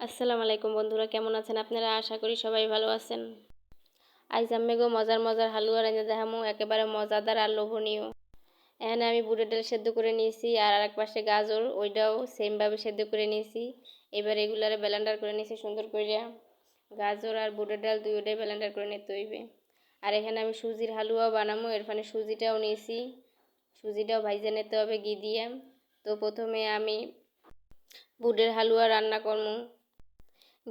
আসসালামু আলাইকুম বন্ধুরা, কেমন আছেন আপনারা? আশা করি সবাই ভালো আছেন। আইজ আমি গো মজার মজার হালুয়া রান্না দেখামো, একেবারে মজাদার আর লোভনীয়। এখানে আমি বুটের ডাল সেদ্ধ করে নিয়েছি আর আরেক পাশে গাজর, ওইটাও সেমভাবে সেদ্ধ করে নিয়েছি। এবার এগুলারে ব্লেন্ডার করে নিয়েছি সুন্দর করে। গাজর আর বুটের ডাল দুইটাই ব্লেন্ডার করে নিতে হইবে। আর এখানে আমি সুজির হালুয়া বানাবো এর ফলে সুজিটাও নিয়েছি। সুজিটাও ভাইজে নিতে হবে ঘি দিয়ে। তো প্রথমে আমি বুটের হালুয়া রান্না করব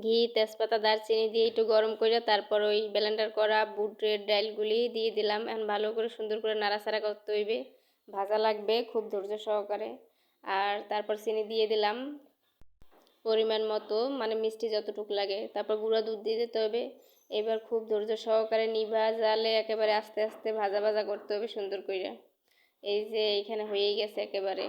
ঘি, তেজপাতা, দারচিনি দিয়ে একটু গরম করে তারপর ওই ব্লেন্ডার করা বুটের ডালগুলি দিয়ে দিলাম। এখন ভালো করে সুন্দর করে নাড়াচাড়া করতে হইবে। ভাজা লাগবে খুব ধৈর্য সহকারে। আর তারপর চিনি দিয়ে দিলাম পরিমাণ মতো মানে মিষ্টি যতটুকু লাগে। তারপর গুঁড়া দুধ দিয়ে দিতে হবে। এবার খুব ধৈর্য সহকারে নিভা জালে একেবারে আস্তে আস্তে ভাজা ভাজা করতে হবে সুন্দর করে। এই যে এইখানে হয়েই গেছে একেবারে।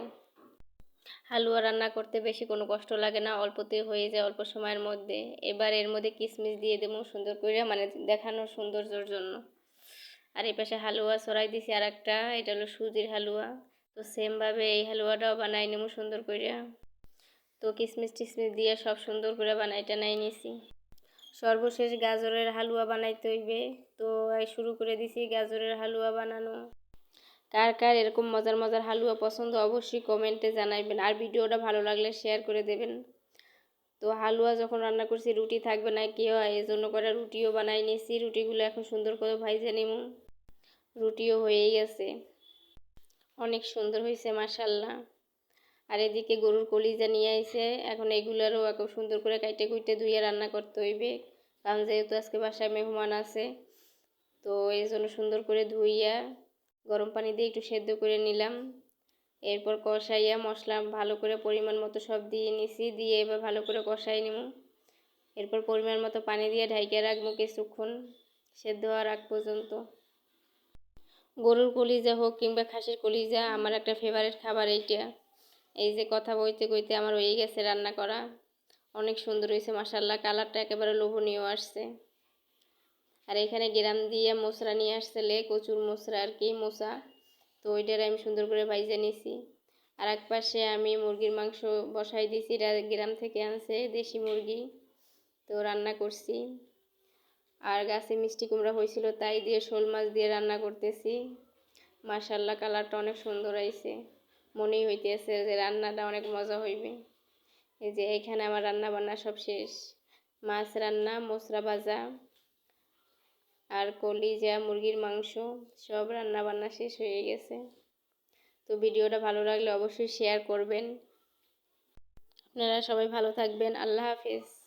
হালুয়া রান্না করতে বেশি কোনো কষ্ট লাগে না, অল্পতে হয়ে যায় অল্প সময়ের মধ্যে। এবার এর মধ্যে কিশমিশ দিয়ে দেবো সুন্দর করে মানে দেখানোর সৌন্দর্যর জন্য। আর এই পাশে হালুয়া ছড়াই দিছি আর একটা এটা হলো সুজির হালুয়া। তো সেমভাবে এই হালুয়াটাও বানাই নেব সুন্দর করে। তো কিশমিশ টিশমিশ দিয়ে সব সুন্দর করে বানাই টানাই নিছি। সর্বশেষ গাজরের হালুয়া বানাইতে হইবে। তো শুরু করে দিছি গাজরের হালুয়া বানানো। কার কার এরকম মজার মজার হালুয়া পছন্দ অবশ্যই কমেন্টে জানাইবেন। আর ভিডিওটা ভালো লাগলে শেয়ার করে দেবেন। তো হালুয়া যখন রান্না করছি, রুটি থাকবে না কি হয়? এই জন্য করে রুটিও বানাই নিয়েছি রুটিগুলো এখন সুন্দর করে ভাইজে নিব রুটিও হয়েই গেছে। অনেক সুন্দর হয়েছে মাসাল্লাহ আর এদিকে গরুর কলিজা নিয়ে আইছে। এখন এগুলারও এখন সুন্দর করে কাইটে কুইটে ধুয়ে রান্না করতে হইবে। কারণ যেহেতু আজকে বাসায় মেহমান আছে, তো এই জন্য সুন্দর করে ধুইয়া গরম পানি দিয়ে একটু সেদ্ধ করে নিলাম। এরপর কষাইয়া মশলা ভালো করে পরিমাণ মতো সব দিয়ে নিছি, দিয়ে এবার ভালো করে কষাই নিব এরপর পরিমাণ মতো পানি দিয়ে ঢাইকে রাখব কিছুক্ষণ, সেদ্ধ হওয়ার আগ পর্যন্ত। গরুর কলিজা হোক কিংবা খাসির কলিজা, আমার একটা ফেভারিট খাবার এইটা। এই যে কথা বইতে কইতে আমার হয়ে গেছে রান্না করা। অনেক সুন্দর হয়েছে মাসাল্লাহ কালারটা একেবারে লোভনীয় আসছে। আর এখানে গ্রাম দিয়ে মশলা নিয়ে আসছিলে কচুর মশলা আর কি, মশা। তো ওইটার আমি সুন্দর করে ভাইজে নিছি। আর এক পাশে আমি মুরগির মাংস বসাই দিছি গ্রাম থেকে আনছে দেশি মুরগি। তো রান্না করছি। আর গাছে মিষ্টি কুমড়া হয়েছিল তাই দিয়ে শোল মাছ দিয়ে রান্না করতেছি। মার্শাল্লাহ কালারটা অনেক সুন্দর আইছে মনেই হইতেছে যে রান্নাটা অনেক মজা হইবে। এই যে এখানে আমার রান্না বান্না সব শেষ। মাছ রান্না, মশলা ভাজা। আর কলিজা, মুরগির মাংস, সব রান্না বান্না শেষ হয়ে গেছে। তো ভিডিওটা ভালো লাগলে অবশ্যই শেয়ার করবেন। আপনারা সবাই ভালো থাকবেন। আল্লাহ হাফিজ।